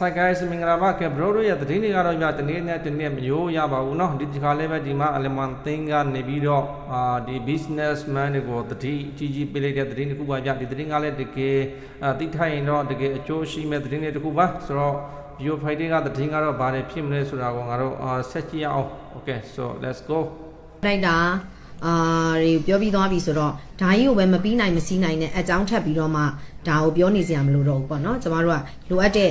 ဆိုင်ကိုင်းစမင်္ဂလာပါကဲဘရိုတို့ရဲ့သတင်းတွေကတော့ပြတနေ့နဲ့တနေ့မျိုးရပါဘူးเนาะဒီဒီခါလေးပဲဒီမှာအလမန်သင်းကနေပြီးတော့အာဒီ businessman တွေကိုတတိကြီးကြီးပေးလိုက်တဲ့သတင်းတစ်ခုပါဗျဒီသတင်းကလည်းတကယ်အာတိထိုင်ရင်တော့တကယ်အကျိုးရှိမဲ့သတင်းတွေတစ်ခုပါဆိုတော့ Bio Friday ကသတင်းကတော့ဘာတွေဖြစ်မလဲဆိုတာကိုငါတို့အာဆက်ကြည့်ရအောင် Okay so let's go လိုက်တာအာတွေပြောပြီးသွားပြီဆိုတော့ဒါကြီးကိုပဲမပြီးနိုင်မစည်းနိုင်တဲ့အကြောင်းထပ်ပြီးတော့မှဒါကိုပြောနေစရာမလိုတော့ဘူးပေါ့နော်ကျမတို့ကလိုအပ်တဲ့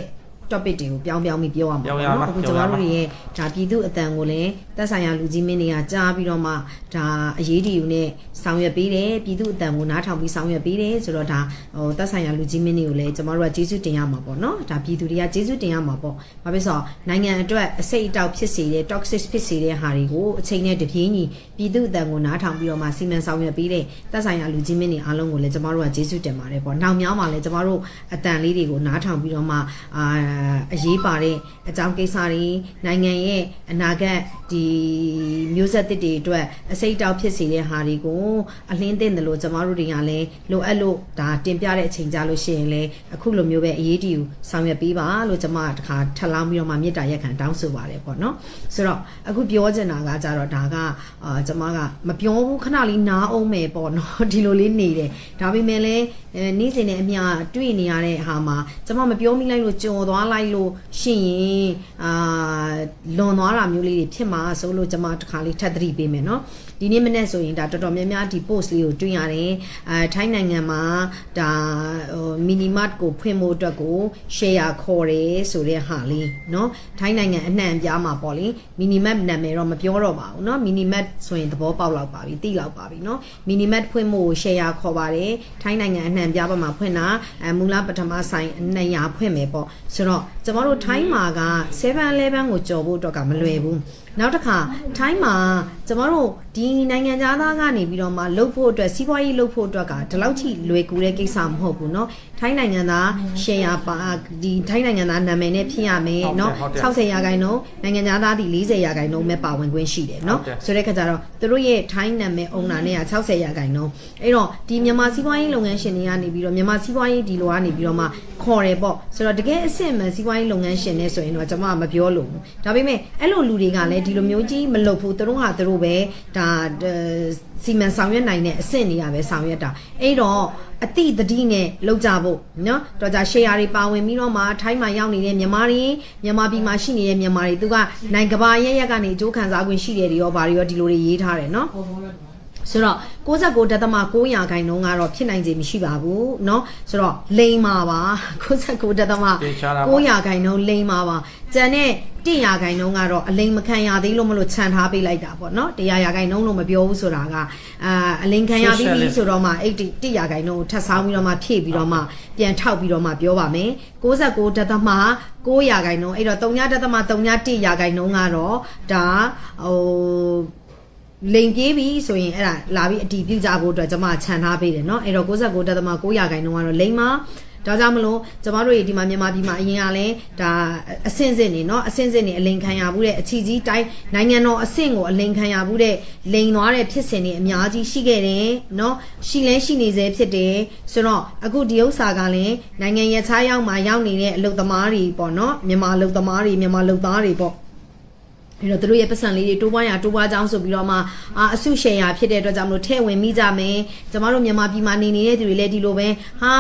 topic တွေကိုပြောင်းပြောင်းပြီးပြောရမှာပြောပေါ့င်းရမှာနော်အခုပြောကျင်းရမမှာတို့တွေရဲ့ဒါပြည်သူအတန်ကိုလည်းသက်ဆိုင်ရာလူကြီးမင်းတွေကကြားပြီးတော့မှဒါအရေးတည်ယူနဲ့ဆောင်ရွက်ပေးတယ်ပြည်သူအတန်ကိုနားထောင်ပြီးဆောင်ရွက်ပေးတယ်ဆိုတော့ဒါဟိုသက်ဆိုင်ရာလူကြီးမင်းတွေကိုလည်းကျမတို့ကကျေးဇူးတင်ရမှာပေါ့နော်ဒါပြည်သူတွေကကျေးဇူးတင်ရမှာပေါ့ဘာဖြစ်လို့ဆိုတော့နိုင်ငံအတွက်အစိတ်အတောက်ဖြစ်စေတဲ့ toxic ဖြစ်စေတဲ့ဟာတွေကိုအချိန်နဲ့တပြေးညီပြည်သူအတန်ကိုနားထောင်ပြီးတော့မှစီမံဆောင်ရွက်ပေးတဲ့သက်ဆိုင်ရာလူကြီးမင်းတွေအားလုံးကိုလည်းကျမတို့ကကျေးဇူးတင်ပါတယ်ပေါ့နောက်များမှာလည်းကျမတို့အတန်လေးတွေကိုနားထောင်ပြီးတော့မှအာအရေးပါတဲ့အကြောင်းကိစ္စတွေနိုင်ငံရဲ့အနာဂတ်ဒီမျိုးဆက်သစ်တွေအတွက်အစိတ်အတောက်ဖြစ်စေတဲ့ဟာတွေကိုအလင်းသိမ့်တယ်လို့ကျမတို့တွေကလည်းလိုအပ်လို့ဒါတင်ပြတဲ့အချိန်ကြလို့ရှိရင်လည်းအခုလိုမျိုးပဲအရေးတယူဆောင်ရွက်ပေးပါလို့ကျမတခါထပ်လောင်းပြီးတော့မှမေတ္တာရက်ခံတောင်းဆိုပါတယ်ပေါ့နော်ဆိုတော့အခုပြောချင်တာကကြတော့ဒါကအာကျမကမပြောဘူးခဏလေးနားအောင်မယ်ပေါ့နော်ဒီလိုလေးနေတယ်ဒါပေမဲ့လည်းအဲနေ့စဉ်နဲ့အမျှတွေ့နေရတဲ့ဟာမှာကျမမပြောမိလိုက်လို့ကြော်သွားလိုက်လို့ရှိရင်အာလွန်သွားတာမျိုးလေးတွေဖြစ်မှာဆိုလို့ကျမတခါလေးထပ်သတိပေးမယ်နော် ဒီနေ့မနေ့ဆိုရင်ဒါတော်တော်များများဒီ post လေးကိုတွေ့ရတယ်အဲထိုင်းနိုင်ငံမှာဒါဟို minimart ကိုဖွင့်ဖို့အတွက်ကို share ခေါ်တယ်ဆိုတဲ့ဟာလေးเนาะထိုင်းနိုင်ငံအနှံ့အပြားမှာပေါ့လေ minimart နာမည်တော့မပြောတော့ပါဘူးเนาะ minimart ဆိုရင်သဘောပေါက်လောက်ပါပြီသိလောက်ပါပြီเนาะ minimart ဖွင့်ဖို့ share ခေါ်ပါတယ်ထိုင်းနိုင်ငံအနှံ့အပြားဘက်မှာဖွင့်တာအဲမူလပထမဆိုင်200ဖွင့်မယ်ပေါ့ဆိုတော့ကျမတို့ထိုင်းမှာက7-11ကိုကြော်ဖို့အတွက်ကမလွယ်ဘူး နောက်တစ်ခါထိုင်းမှာကျမတို့ဒီနိုင်ငံသားသားကနေပြီးတော့မှလှုပ်ဖို့အတွက်စီးပွားရေးလှုပ်ဖို့အတွက်ကဒီလောက်ထိလွယ်ကူတဲ့ကိစ္စမဟုတ်ဘူးเนาะထိုင်းနိုင်ငံသား share ပါဒီထိုင်းနိုင်ငံသားနာမည်နဲ့ဖြစ်ရမယ်เนาะ ဟုတ်တယ်ဟုတ်တယ် 60ရာခိုင်နှုန်းနိုင်ငံသားဒီ40ရာခိုင်နှုန်းပဲပါဝင်ခွင့်ရှိတယ်เนาะ ဟုတ်တယ် ဆိုတဲ့ခါကျတော့သူတို့ရဲ့ထိုင်းနာမည်အုံနာနဲ့က60ရာခိုင်နှုန်းအဲ့တော့ဒီမြန်မာစီးပွားရေးလုပ်ငန်းရှင်တွေကနေပြီးတော့မြန်မာစီးပွားရေးဒီလိုကနေပြီးတော့မှခေါ်တယ်ပေါ့ဆိုတော့တကယ်အစ်စ်မှန်စီးပွားရေးလုပ်ငန်းရှင်နဲ့ဆိုရင်တော့ကျွန်မကမပြောလို့ဘူးဒါပေမဲ့အဲ့လိုလူတွေကလည်း ဒီလိုမျိုးကြီးမလုပ်ဘူးသူတို့ဟာသူတို့ပဲဒါစီမံဆောင်ရွက်နိုင်တဲ့အဆင့်တွေကပဲဆောင်ရွက်တာအဲ့တော့အတိတတိနဲ့လောက်ကြဖို့เนาะတော့ကြ share တွေပါဝင်ပြီးတော့မှထိုင်းမှာရောက်နေတဲ့မြန်မာတွေမြန်မာပြည်မှာရှိနေတဲ့မြန်မာတွေသူကနိုင်ငံဘာရက်ရက်ကနေအကျိုးခံစား권ရှိတယ်တွေရောဘာတွေရောဒီလိုတွေရေးထားတယ်เนาะ ဆိုတော့69ဒသမ900ရာခိုင်နှုန်းကတော့ဖြစ်နိုင်ခြေမရှိပါဘူးเนาะဆိုတော့လိန်ပါပါ69ဒသမ သေချာတာပါ 900ရာခိုင်နှုန်းလိန်ပါပါကျန်တဲ့ 100ရာခိုင်နှုန်းကတော့အလိန်မခံရသေးလို့မလို့ခြံထားပေးလိုက်တာပေါ့เนาะ100ရာခိုင်နှုန်းလို့မပြောဘူးဆိုတာကအာအလိန်ခံရပြီးပြီဆိုတော့မှအဲ့ဒီ100ရာခိုင်နှုန်းကိုထပ်ဆောင်းပြီးတော့မှဖြည့်ပြီးတော့မှပြန်ထောက်ပြီးတော့မှပြောပါမယ်69ဒသမ900ရာခိုင်နှုန်းအဲ့တော့3ဒသမ31ရာခိုင်နှုန်းကတော့ဒါဟို လိန်ပြေးပြီဆိုရင်အဲ့ဒါလာပြီးအတီးပြုတ်ကြဖို့အတွက်ကျွန်မခြံထားပေးတယ်เนาะအဲ့တော့69တက်သမ9ရာခိုင်နှုန်းကတော့လိန်မှာ ဒါကြောင့်မလို့ကျမတို့ဒီမှာမြန်မာပြည်မှာအရင်ကလည်းဒါအဆင့်စင့်နေเนาะအဆင့်စင့်နေအလိန်ခံရဘူးတဲ့အချီကြီးတိုင်းနိုင်ငံတော်အဆင့်ကိုအလိန်ခံရဘူးတဲ့လိန်သွားတဲ့ဖြစ်စဉ်တွေအများကြီးရှိခဲ့တယ်เนาะရှိလဲရှိနေစေဖြစ်တယ်ဆိုတော့အခုဒီဥစ္စာကလည်းနိုင်ငံရခြားရောက်မှာရောက်နေတဲ့အလုပ်သမားတွေပေါ့เนาะမြန်မာအလုပ်သမားတွေမြန်မာလုပ်သားတွေပေါ့ အဲ့တော့သူတို့ရဲ့ပတ်စံလေးတွေတိုးပွားရတိုးပွားကြောင်းဆိုပြီးတော့မှအာအစုရှယ်ယာဖြစ်တဲ့အတွက်ကြောင့်မလို့ထဲ့ဝင်မိကြမယ်ကျမတို့မြန်မာပြည်မှာနေနေတဲ့သူတွေလည်းဒီလိုပဲဟာ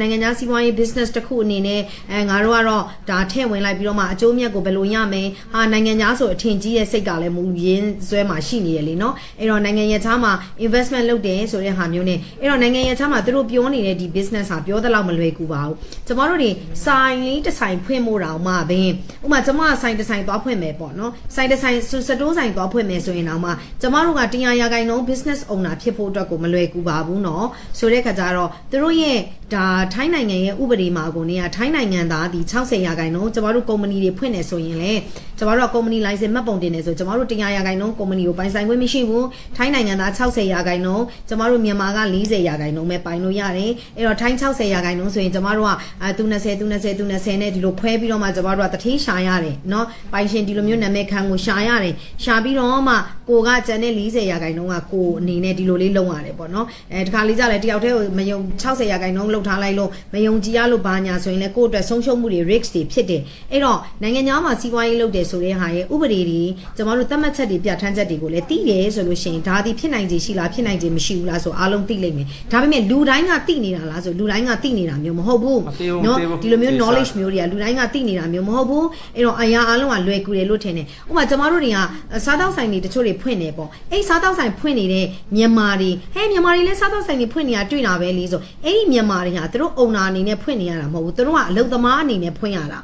နိုင်ငံခြားစီးပွားရေး business တစ်ခုအနေနဲ့အဲငါတို့ကတော့ဒါထဲ့ဝင်လိုက်ပြီးတော့မှအကျိုးမြတ်ကိုဘယ်လိုရမယ်ဟာနိုင်ငံခြားဆိုအထင်ကြီးတဲ့စိတ်ကလည်းမူရင်းဆွဲမှာရှိနေရလေနော်အဲ့တော့နိုင်ငံရဲ့ခြားမှာ investment လုပ်တယ်ဆိုတဲ့ဟာမျိုးနဲ့အဲ့တော့နိုင်ငံရဲ့ခြားမှာသူတို့ပြောနေတဲ့ဒီ business ဟာပြောတဲ့လောက်မလွယ်ကူပါဘူးကျမတို့တွေဆိုင်လေးတစ်ဆိုင်ဖွင့်ဖို့တောင်မှဘင်းဥပမာကျမဆိုင်တစ်ဆိုင်သွားဖွင့်မယ်ပေါ့နော်ဆိုင်တစ်ဆိုင်စတိုးဆိုင်သွားဖွင့်မယ်ဆိုရင်တော့မှကျမတို့ကတရားရာခိုင်နှုန်း business owner ဖြစ်ဖို့အတွက်ကိုမလွယ်ကူပါဘူးเนาะဆိုတဲ့ခါကျတော့သူတို့ရဲ့ ဒါထိုင်းနိုင်ငံရဲ့ဥပဒေမှာကိုနေကထိုင်းနိုင်ငံသားဒီ60ရာခိုင်နှုန်းကျမတို့ကုမ္ပဏီတွေဖွင့်နေဆိုရင်လေကျမတို့ကကုမ္ပဏီ license မှတ်ပုံတင်နေဆိုကျမတို့တရားရာခိုင်နှုန်းကုမ္ပဏီကိုပိုင်ဆိုင်ခွင့်မရှိဘူးထိုင်းနိုင်ငံသား60ရာခိုင်နှုန်းကျမတို့မြန်မာက40ရာခိုင်နှုန်းပဲပိုင်လို့ရတယ်အဲ့တော့ထိုင်း60ရာခိုင်နှုန်းဆိုရင်ကျမတို့ကအဲသူ20သူ20သူ20နဲ့ဒီလိုဖွဲပြီးတော့မှကျမတို့ကတထေးရှာရတယ်เนาะပိုင်ရှင်ဒီလိုမျိုးနာမည်ခံကိုရှာရတယ်ရှာပြီးတော့မှ ကိုကကျန်တဲ့40ရာခိုင်နှုန်းကကိုအနေနဲ့ဒီလိုလေးလုံးရတယ်ပေါ့နော်အဲတခါလေးကြလဲတယောက်တည်းကိုမယုံ60ရာခိုင်နှုန်းလောက်ထားလိုက်လို့မယုံကြည်ရလို့ဘာညာဆိုရင်လည်းကိုယ့်အတွက်ဆုံးရှုံးမှုတွေ risk တွေဖြစ်တယ်အဲ့တော့နိုင်ငံခြားမှာစီးပွားရေးလုပ်တယ်ဆိုတဲ့ဟာရဲ့ဥပဒေတွေကျမတို့သတ်မှတ်ချက်တွေပြဋ္ဌာန်းချက်တွေကိုလည်းသိတယ်ဆိုလို့ရှိရင်ဒါဒီဖြစ်နိုင်ခြေရှိလားဖြစ်နိုင်ခြေမရှိဘူးလားဆိုအားလုံးသိလိမ့်မယ်ဒါပေမဲ့လူတိုင်းကသိနေတာလားဆိုလူတိုင်းကသိနေတာမျိုးမဟုတ်ဘူးမသိဘူးနော်မသိဘူးဒီလိုမျိုးသိစား knowledge မျိုးတွေကလူတိုင်းကသိနေတာမျိုးမဟုတ်ဘူးအဲ့တော့အရာအလုံးကလွယ်ကူတယ်လို့ထင်တယ်ဥပမာကျမတို့တွေကစားတောက်ဆိုင်တွေတချို့တွေဖွင့်နေပေါ့အဲ့စားတောက်ဆိုင်ဖွင့်နေတဲ့မြန်မာတွေဟဲ့မြန်မာတွေလည်းစားတောက်ဆိုင်တွေဖွင့်နေတာတွေ့တာပဲလေဆိုအဲ့ဒီမြန်မာတွေဟာသူတို့ owner အနေနဲ့ဖွင့်နေရတာမဟုတ်ဘူးသူတို့ကအလုပ်သမားအနေနဲ့ဖွင့်ရတာ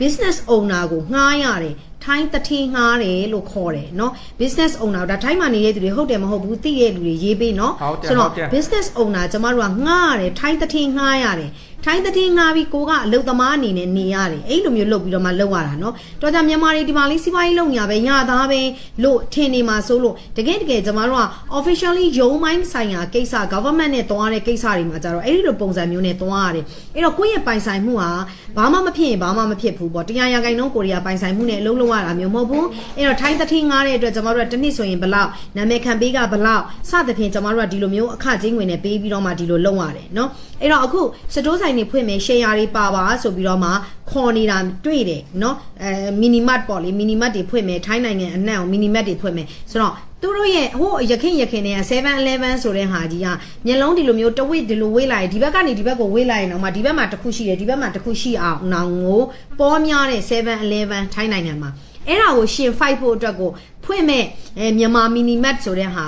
business owner ကိုငှားရတယ်ထိုင်းတထင်းငှားတယ်လို့ခေါ်တယ်เนาะ business owner ဒါထိုင်းမှာနေတဲ့သူတွေဟုတ်တယ်မဟုတ်ဘူးသိတဲ့လူတွေရေးပေးเนาะ ဟုတ်တယ် ဆိုတော့ ဟုတ်တယ် business owner ကျမတို့ကငှားရတယ်ထိုင်းတထင်းငှားရတယ် ထိုင်းတည်ငါပြီးကိုကအလုတ်သမားအနေနဲ့နေရတယ်အဲ့လိုမျိုးလုပ်ပြီးတော့မှလုပ်ရတာနော်တော်ကြမြန်မာတွေဒီမှာလေးစီးပွားရေးလုပ်ညာပဲညသားပဲလို့ထင်နေမှာဆိုလို့တကယ်တကယ်ကျမတို့က officially ရုံးမိုင်းဆိုင်ရာကိစ္စ government နဲ့တွားတဲ့ကိစ္စတွေမှာကြတော့အဲ့ဒီလိုပုံစံမျိုးနဲ့တွားရတယ်အဲ့တော့ကိုယ့်ရဲ့ပိုင်ဆိုင်မှုဟာဘာမှမဖြစ်ရင်ဘာမှမဖြစ်ဘူးပေါ့တရားရဂိုင်နှုန်းကိုရီးယားပိုင်ဆိုင်မှုနဲ့အလုပ်လုပ်ရတာမျိုးမဟုတ်ဘူးအဲ့တော့ထိုင်းတည်ငါတဲ့အတွက်ကျမတို့ကတနည်းဆိုရင်ဘလောက်နာမည်ခံပေးကဘလောက်စသဖြင့်ကျမတို့ကဒီလိုမျိုးအခကြေးငွေနဲ့ပေးပြီးတော့မှဒီလိုလုပ်ရတယ်နော်အဲ့တော့အခုစတိုးဆိတွေဖွင့်မယ် share တွေပါပါဆိုပြီးတော့မှခေါ်နေတာတွေ့တယ်เนาะအဲ minimart ပေါ့လေ minimart တွေဖွင့်မယ်ထိုင်းနိုင်ငံအနှံ့ကို minimart တွေဖွင့်မယ်ဆိုတော့သူတို့ရဲ့ဟိုရခင်ရခင်တွေက7-11ဆိုတဲ့ဟာကြီးကမျက်လုံးဒီလိုမျိုးတဝစ်ဒီလိုဝေးလိုက်ရင်ဒီဘက်ကနေဒီဘက်ကိုဝေးလိုက်ရင်တော့မှဒီဘက်မှာတစ်ခုရှိတယ်ဒီဘက်မှာတစ်ခုရှိအောင်နောင်ကိုပေါ်များတဲ့7-11ထိုင်းနိုင်ငံမှာအဲ့ဒါကိုရှင် fight ဖို့အတွက်ကို ဖွင့်မဲ့အဲမြန်မာ mini mat ဆိုတဲ့ဟာ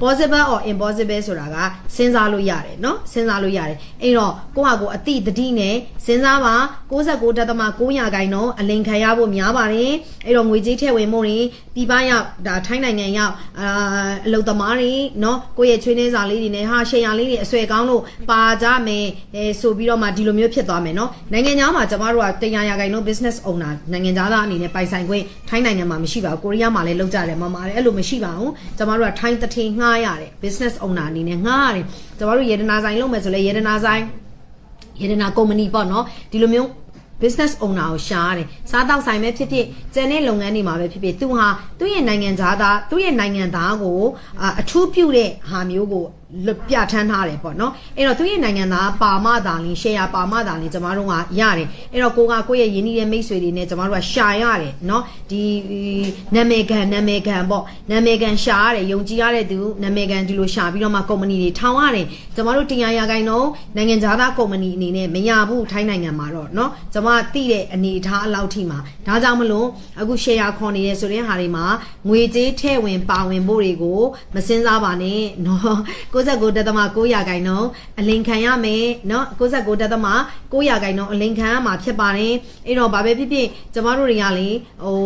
possible or impossible ဆိုတာကစဉ်းစားလို့ရတယ်เนาะစဉ်းစားလို့ရတယ်အဲ့တော့ကိုယ့်ဟာကိုယ်အတိတတိနဲ့စဉ်းစားပါ69.9ရာခိုင်နှုန်းအလင်ခံရဖို့များပါတယ်အဲ့တော့ငွေကြေးထည့်ဝင်မှုတွေပြည်ပရောက်ဒါထိုင်းနိုင်ငံရောက်အာအလုပ်သမားတွေเนาะကိုယ့်ရဲ့ချွေးနှင်းစာလေးတွေနဲ့ဟာရှယ်ယာလေးတွေအဆွဲကောင်းလို့ပါကြမယ်အဲဆိုပြီးတော့မှဒီလိုမျိုးဖြစ်သွားမယ်เนาะနိုင်ငံခြားမှာကျမတို့ကတရားရာခိုင်နှုန်း business owner နိုင်ငံခြားသားအနေနဲ့ပိုင်ဆိုင်ခွင့်ထိုင်းနိုင်ငံမှာမရှိပါဘူးကိုရီးယားမှာလည်းလုပ်ကြ ြတယ်မမတယ်အဲ့လိုမရှိပါဘူးကျမတို့ကထိုင်းတထင်းငှားရတယ် business owner အနေနဲ့ငှားရတယ်ကျမတို့ရေဒနာဆိုင်လုပ်မယ်ဆိုလဲရေဒနာဆိုင်ရတနာကုမ္ပဏီပေါ့နော်ဒီလိုမျိုး business owner ကိုရှာရတယ်စားတောက်ဆိုင်ပဲဖြစ်ဖြစ်ကျန်တဲ့လုပ်ငန်းတွေမှာပဲဖြစ်ဖြစ်သူဟာသူ့ရဲ့နိုင်ငံသားသားသူ့ရဲ့နိုင်ငံသားကိုအာအထူးပြုတဲ့ဟာမျိုးကိုလွတ်ပြဋ္ဌာန်းထားတယ်ပေါ့နော်အဲ့တော့သူ့ရဲ့နိုင်ငံသားပါမသာလင်း share ပါမသာလင်းကျမတို့ကရတယ်အဲ့တော့ကိုကကိုယ့်ရဲ့ယင်းနှီးတဲ့မိတ်ဆွေတွေနဲ့ကျမတို့ကရှာရတယ်နော်ဒီနာမည်ခံနာမည်ခံပေါ့နာမည်ခံရှာရတယ်ယုံကြည်ရတဲ့သူနာမည်ခံဒီလိုရှာပြီးတော့မှကုမ္ပဏီတွေထောင်ရတယ်ကျမတို့တရားရဂိုင်တော့နိုင်ငံခြားသားကုမ္ပဏီအနေနဲ့မရဘူးထိုင်းနိုင်ငံမှာတော့နော်ကျမသိတဲ့အနေအထားအလောက်ထိမှာဒါကြောင့်မလို့အခု share ခေါ်နေတယ်ဆိုတဲ့ဟာတွေမှာငွေကြေးထည့်ဝင်ပါဝင်ဖို့တွေကိုမစင်စားပါနဲ့နော်69.9ရာခိုင်နှုန်းအလင်ခံရမယ်နော်69.9ရာခိုင်နှုန်းအလင်ခံရမှာဖြစ်ပါတယ်အဲ့တော့ဘာပဲဖြစ်ဖြစ်ကျမတို့တွေကလေဟို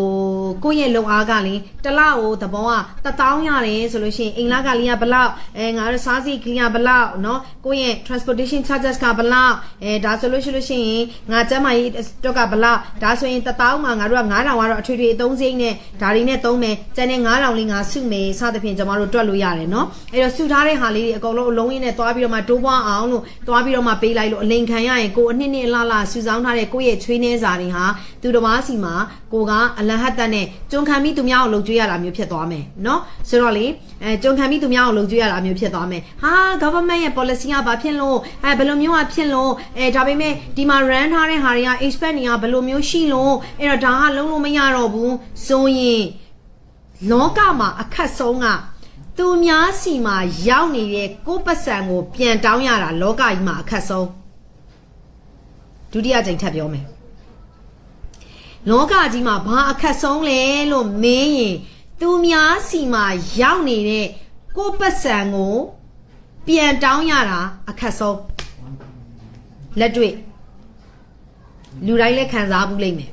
ကိုယ့်ရဲ့လုံအားကလေတစ်လကိုသဘောက1000ရတယ်ဆိုလို့ရှိရင်အိမ်လကလေးကဘလောက်အဲငါတို့စားစီကလေးကဘလောက်နော်ကိုယ့်ရဲ့ transportation charges ကဘလောက်အဲဒါဆိုလို့ရှိလို့ရှိရင်ငါကျမ်းမာရေးအတွက်ကဘလောက်ဒါဆိုရင်1000မှာငါတို့က9000ကတော့အထွေထွေအသုံးစရိတ်နဲ့ဒါတွေနဲ့သုံးမယ်ကျန်တဲ့9000လေးငါစုမယ်စသဖြင့်ကျမတို့တွက်လို့ရတယ်နော်အဲ့တော့စုထားတဲ့ဟာလေးတွေအကုန်လုံးအလုံးရင်းနဲ့သွားပြီးတော့မှတိုးပွားအောင်လို့သွားပြီးတော့မှပေးလိုက်လို့အလိန်ခံရရင်ကိုအနှစ်နှစ်အလားလားစုဆောင်းထားတဲ့ကိုယ့်ရဲ့ချွေးနှဲစာတွေဟာသူတစ်ပါးစီမှာကိုကအလဟတ်တက်နဲ့ကြုံခံပြီးသူများကိုလှုပ်ကြွေးရတာမျိုးဖြစ်သွားမယ်နော်ဆိုတော့လေအဲကြုံခံပြီးသူများကိုလှုပ်ကြွေးရတာမျိုးဖြစ်သွားမယ်ဟာ government ရဲ့ policy ကဘာဖြစ်လို့အဲဘယ်လိုမျိုးကဖြစ်လို့အဲဒါပေမဲ့ဒီမှာ run ထားတဲ့ဟာတွေက expect တွေကဘယ်လိုမျိုးရှိလို့အဲ့တော့ဒါကလုံးလုံးမရတော့ဘူးဆိုရင်လောကမှာအခက်ဆုံးက သူများစီမှာရောက်နေတဲ့ကိုယ့်ပတ်စံကိုပြန်တောင်းရတာလောကကြီးမှာအခက်ဆုံးဒုတိယကြိမ်ထပ်ပြောမယ်လောကကြီးမှာဘာအခက်ဆုံးလဲလို့မင်းရင်သူများစီမှာရောက်နေတဲ့ကိုယ့်ပတ်စံကိုပြန်တောင်းရတာအခက်ဆုံးလက်တွေ့လူတိုင်းလည်းခံစားဘူးလိမ့်မယ်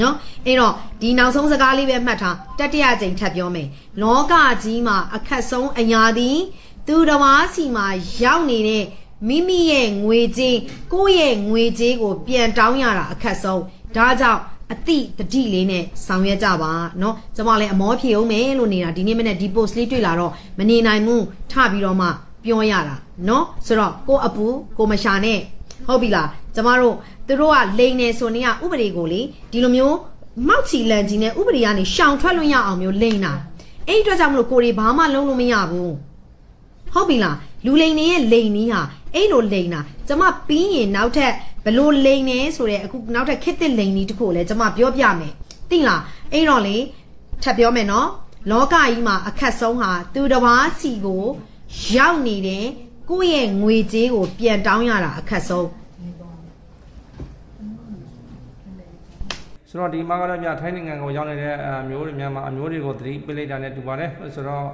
နော်အဲ့တော့ဒီနောက်ဆုံးစကားလေးပဲမှတ်ထားတတိယကြိမ်ထပ်ပြောမယ်လောကကြီးမှာအခက်ဆုံးအညာသည်သူတော်ဘာစီမှာရောက်နေတဲ့မိမိရဲ့ငွေကြေးကိုယ့်ရဲ့ငွေကြေးကိုပြန်တောင်းရတာအခက်ဆုံးဒါကြောင့်အတိတတိလေးနဲ့ဆောင်ရွက်ကြပါเนาะကျွန်မလည်းအမောဖြေအောင်မယ်လို့နေတာဒီနေ့မနေ့ဒီ post လေးတွေ့လာတော့မနေနိုင်ဘူးထပြီးတော့မှပြောရတာเนาะဆိုတော့ကိုအပူကိုမရှာနဲ့ ဟုတ်ပြီလားကျမတို့သူတို့ကလိန်နေဆိုနေကဥပဒေကိုလေဒီလိုမျိုးမောက်ချီလန်ကြီးနဲ့ဥပဒေကနေရှောင်ထွက်လို့ရအောင်မျိုးလိန်တာအဲ့ဒီအတွက်ကြောင့်မလို့ကိုရီဘာမှလုံးလို့မရဘူးဟုတ်ပြီလားလူလိန်နေရဲ့လိန်နီးဟာအဲ့လိုလိန်တာကျမပြီးရင်နောက်ထပ်ဘလို့လိန်နေဆိုတဲ့အခုနောက်ထပ်ခစ်တစ်လိန်နီးတစ်ခုကိုလည်းကျမပြောပြမယ်သိလားအဲ့တော့လေထပ်ပြောမယ်နော်လောကကြီးမှာအခက်ဆုံးဟာသူတစ်ပါးစီကိုရောက်နေတဲ့ ကိုယ့်ရဲ့ငွေကြေးကိုပြန်တောင်းရတာအခက်ဆုံးဆိုတော့ဒီမှာကတော့ညထိုင်းနိုင်ငံကိုရောက်နေတဲ့အမျိုးတွေမြန်မာအမျိုးတွေကိုသတိပေးလိုက်တာနဲ့တူပါတယ်ဆိုတော့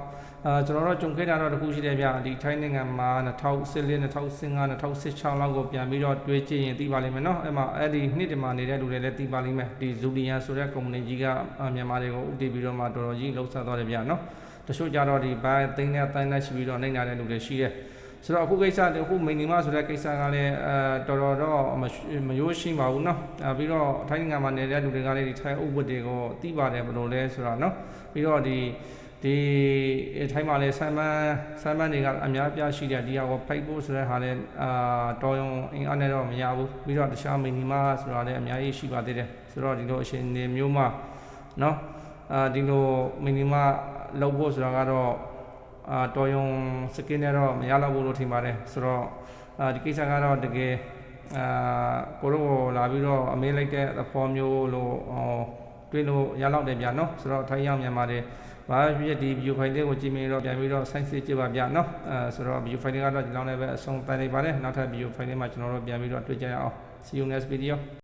အာကျွန်တော်တို့ကြုံခဲ့တာတော့တစ်ခုရှိတယ်ဗျဒီထိုင်းနိုင်ငံမှာ2014 2015 2016လောက်ကိုပြန်ပြီးတော့တွေးကြည့်ရင်သိပါလိမ့်မယ်နော်အဲ့မှာအဲ့ဒီနှစ်တည်းမှာနေတဲ့လူတွေလည်းသိပါလိမ့်မယ်ဒီဇူလီယန်ဆိုတဲ့ကုမ္ပဏီကြီးကအာမြန်မာတွေကိုဥတည်ပြီးတော့မှတော်တော်ကြီးလှုပ်ဆက်သွားတယ်ဗျနော်တချို့ကြတော့ဒီဘိုင်းသိန်းနဲ့တိုင်းနဲ့ရှိပြီးတော့နိုင်လာတဲ့လူတွေရှိတယ် ဆိုတော့အခုကိစ္စတအခုမိနီမဆိုတဲ့ကိစ္စကလည်းအဲတော်တော်တော့မရှမရိုးရှင်းပါဘူးเนาะအဲပြီးတော့ထိုင်းနိုင်ငံမှာနေတဲ့လူတွေကလည်းဒီထိုင်းဥပဒေကိုသိပါတယ်ဘယ်လိုလဲဆိုတော့เนาะပြီးတော့ဒီဒီထိုင်းမှာလည်းဆမ်မန်ဆမ်မန်တွေကအများပြားရှိတယ်ဒီဟာကိုဖိုက်ဖို့ဆိုတဲ့ဟာလည်းအာတော်ရုံအင်အားနဲ့တော့မရဘူးပြီးတော့တခြားမိနီမဆိုတာလည်းအများကြီးရှိပါသေးတယ်ဆိုတော့ဒီလိုအရှင်နေမျိုးမှာเนาะအာဒီလိုမိနီမလောက်ဖို့ဆိုတာကတော့ အာတော်ယုံစကင်းနဲ့တော့မရတော့ဘူးလို့ထင်ပါတယ်ဆိုတော့အာဒီကိစ္စကတော့တကယ်အာကိုတို့ကိုလာပြီးတော့အမေးလိုက်တဲ့သဘောမျိုးလို့ဟောတွေးလို့ရတော့တယ်ဗျာနော်ဆိုတော့ထိုင်းရောက်မြန်မာတွေဘာဖြစ်ဒီ view file လေးကိုကြည့်ပြီးတော့ပြန်ပြီးတော့ site စစ်ကြည့်ပါဗျာနော်အဲဆိုတော့ view file လေးကတော့ဒီလောက်နဲ့ပဲအဆုံးတိုင်လိုက်ပါတယ်နောက်ထပ် view file လေးမှာကျွန်တော်တို့ပြန်ပြီးတော့တွေ့ကြရအောင် see you next video